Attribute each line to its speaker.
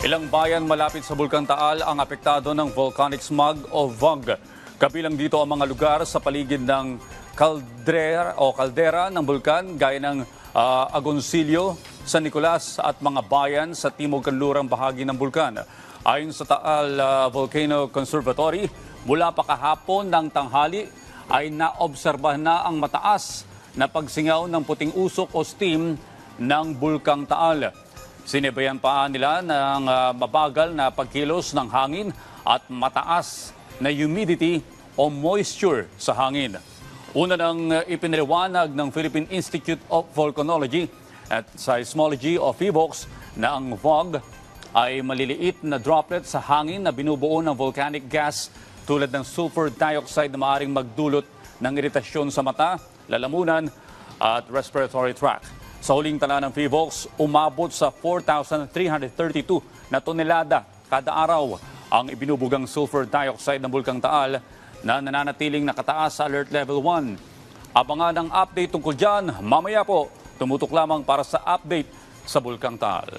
Speaker 1: Ilang bayan malapit sa Bulkang Taal ang apektado ng volcanic smog o VOG. Kabilang dito ang mga lugar sa paligid ng caldera o caldera ng bulkan gaya ng ah, Agoncillo, San Nicolas at mga bayan sa timog kanlurang bahagi ng bulkan. Ayon sa Taal ah, Volcano Conservatory, mula pa kahapon ng tanghali ay naobserbahan na ang mataas na pagsingaw ng puting usok o steam ng Bulkang Taal. Sinibayan pa nila ng ah, mabagal na pagkilos ng hangin at mataas na humidity o moisture sa hangin. Una uh, ipinaliwanag ng Philippine Institute of Volcanology at Seismology o PHIVOLCS na ang VOG ay maliliit na droplet sa hangin na binubuo ng volcanic gas tulad ng sulfur dioxide na maaaring magdulot ng iritasyon sa mata, lalamunan at respiratory tract. Sa huling tala ng PHIVOLCS, umabot sa 4,332 na tonelada kada araw ang ibinubugang sulfur dioxide ng Bulkang Taal na nananatiling nakataas sa Alert Level 1. Abangan ang update tungkol dyan mamaya po. Tumutok lamang para sa update sa Bulkang Taal.